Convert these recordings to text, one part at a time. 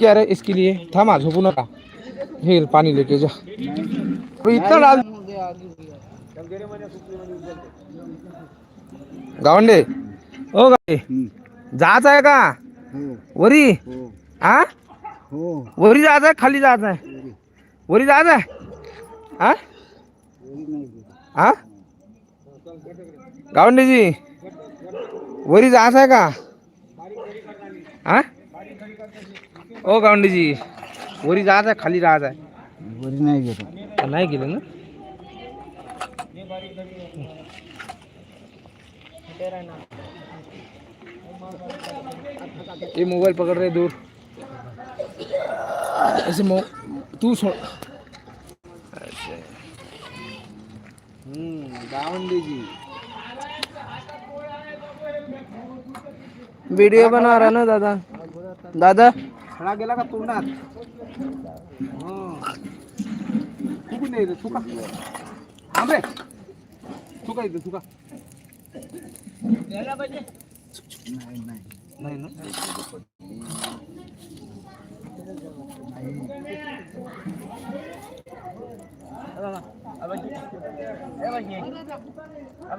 क्या रहे इसके लिए? थांबा झोपू नका। हे पाणी लेके जा। इतना डाल गावंडे। ओ गावंडे। जायचं आहे का? वरी? हा वरी जायचं आहे? खाली जायचं आहे? वरी जायचं आहे? हा हा गावंडेजी, वरी जायचं आहे का? हा ओ गावंडेजी वरी जायचं आहे खाली राहायचं आहे. वरी नाही गेलो. नाही गेलं ना? ये मोबाइल पकड़ रहे दूर. ऐसे मो तू छोड़ हम्म गावंडी जी. व्हिडिओ बना रहा ना दादा? दादा? खडा गेला का तोंडात? थुकू नाही रे थुका थांब रे. थुका इथे? थुका नाही ना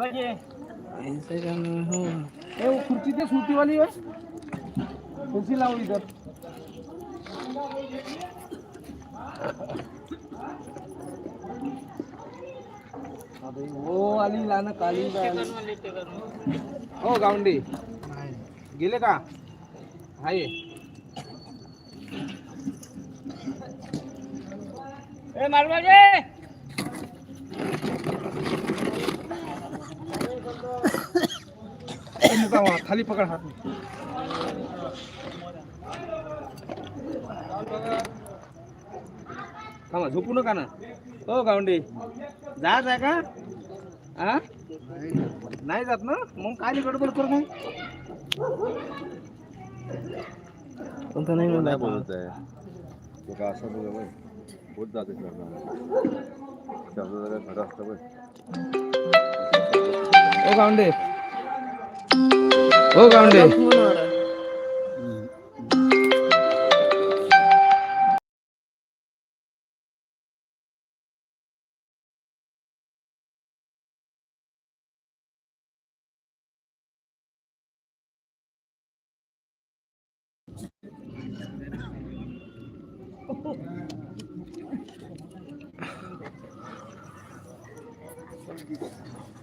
ऐसे करना हो ए वो खुर्ची ते सुटी वाली है खुर्ची लाओ इधर अबे वो वाली लाना काली वाली। हो गावंडी गेले का? हाय ए मारवाजे ए, मुका खाली पकड़ हाथ में। थांबा झोपू नका ना. हो गावंडी. जायचं आहे का? हा नाही जात ना? मग काय गडबड कर मग? कोणता नाही मला बोलत आहे. तो का असं बोलत आहे? होत जाते शब्द जरा खरं असतं बघ. हो गावंडे. हो गावंडे.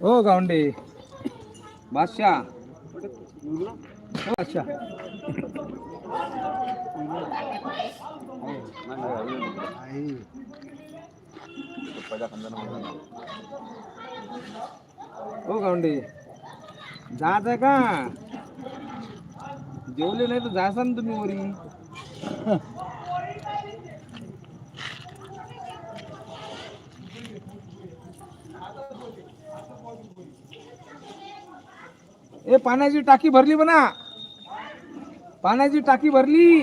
ఓ కావండి బాద్షా. బాద్షా. ఓ కావండి జాతక. జోలి లేదు జాసందు నువ్వు ए पाण्याची टाकी भरली म्हणा. पाण्याची टाकी भरली.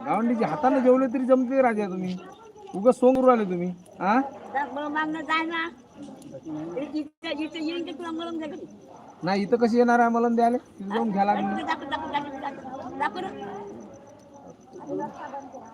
गावंडीची हाताने जेवले तरी जमते राजा तुम्ही. उग सोंगरू आले तुम्ही हा नाही इथं कशी येणार आहे मला द्यायला तिथे जाऊन घ्या लागणार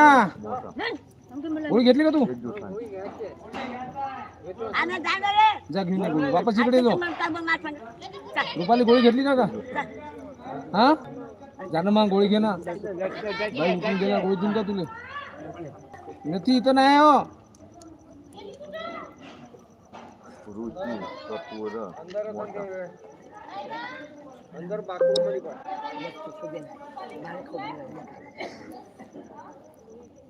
गोटा गोळी घेतली का तू? जा घेऊन ये गोळी. वापस इकडे येतो रुपाली गोळी घेतली का का हा? जा ना मग गोळी घे ना. बाई उठून गेला गोळी देऊन का तुले. नथी इथं नाही हो. रुची कपूर मोठा अंदर बाथरूममध्ये पण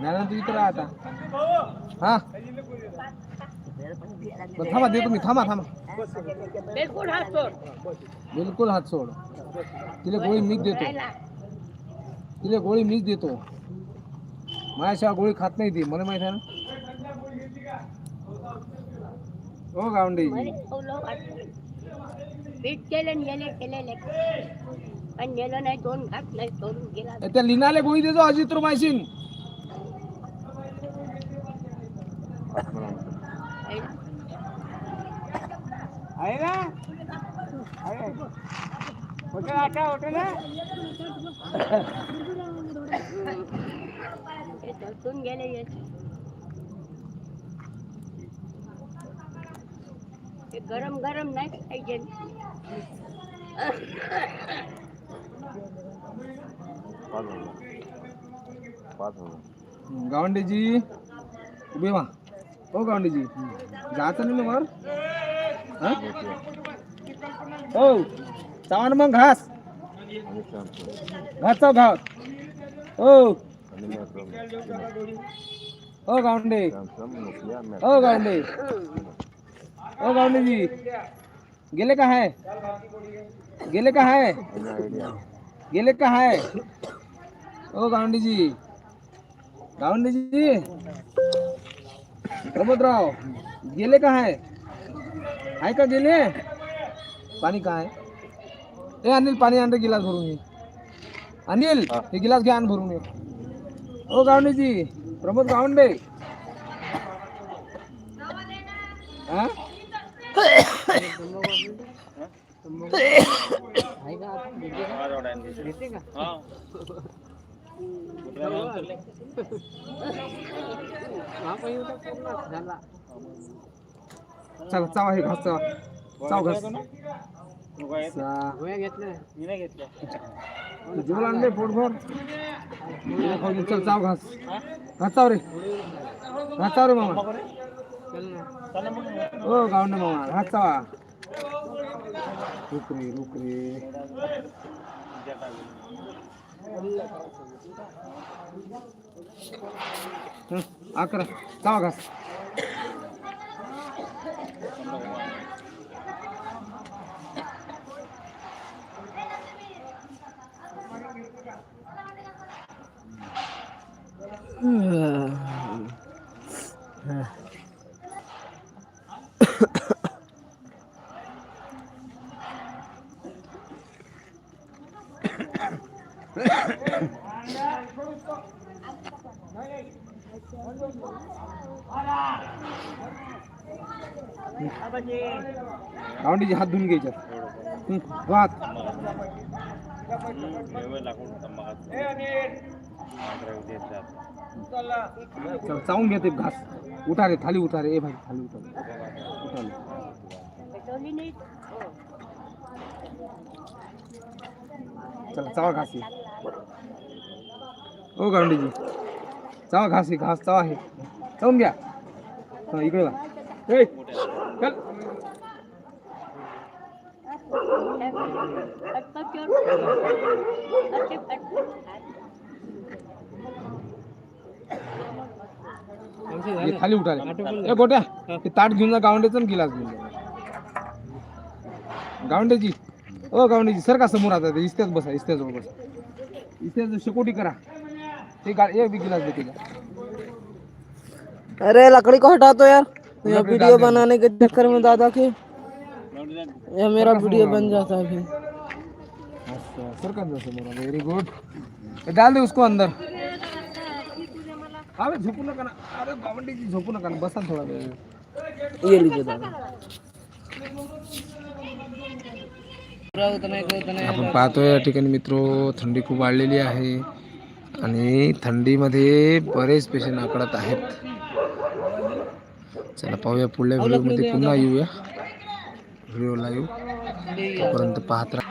ज्ञाना तू इकडे आता. हा? बरं, थांबा देतो मी थांबा थांबा. बिलकुल हात सोड. तिला गोळी मीच देतो. तिला गोळी मीच देतो. माझ्याशिवाय गोळी खात नाही ती मला माहीत आहे ना? हो गावंडी. पीठ केलं नेले केलेले पण नेलं नाही दोन घाट नाही सोडून गेला. त्या लिनाले गोळी देतो अजित मायशीन आहे ना? होतं आता होतं ना ते गरम गरम नाही पाहिजे गावंडेजी उभे वा हो गावंडेजी. जायचं नाही वर? हा? हो चावा मग घास। आणि श्यामचं घास। चाव घास हो मॅक्रम हो गावंडे। हो गावंडे हो गावंडेजी गेले का है? गेले का आयडिया गेले का हाय ओ गावंडीजी गावंडीजी प्रमोदराव गेले का हाय आहे का गेले पाणी काय ए अनिल पाणी आण गिलास भरून ये अनिल हे। गिलास घ्या आण भरून ये ओ गावंडीजी प्रमोद गावंडे हा? चला चावा हे घास चावा. चाव घास. जेवण आणले पोटभर तुला खाऊ दे. चल चाव घास. घास चाव रे. घास चाव रे मामा. ओ गावंडे मामा. घास चावा. रुक रे रुक रे. हं, अकरा चावा घास. गावंडीचे हात धुवून घ्यायचे धुवा हात चल चावून घ्या घास. उठा रे थाली उठा रे. ए भाई थाली उठा. उठा रे. चला चावा घास हे. ओ गावंडीजी. चावा घास घास चावा हे. चावून घ्या. हा इकडे वा ए, चल. हे खाली उठा रे ए गोट्या ताट घेऊन जा गावंडीचं आणि गिलास घेऊन जा. गावंडीजी ओ गावंडीजी सर का समोर आता? इस्त्याच बसा इस्त्याजवळ बसा. इस्त्याच शेकोटी करा. ते गा एक गिलास देते का? अरे लकड़ी को हटा दो यार यह लकड़ी वीडियो दे। बनाने के चक्कर में दादा के। यह मेरा वीडियो बन जाता है। फिर अच्छा सर का समोर वेरी गुड डाल दे उसको अंदर. अरे झोपू नका ना. अरे गावंडीजी झोपू नका ना. बसा ना थोडा वेळ. ये लीजिए दादा. आपण पाहतोय या ठिकाणी मित्र थंडी खूप वाढलेली आहे आणि थंडीमध्ये बरेच पेशंट आकडत आहेत. चला पाहूया पुढल्या व्हिडिओमध्ये पुन्हा येऊया. व्हिडिओ लाईव्ह तोपर्यंत पाहत राहा.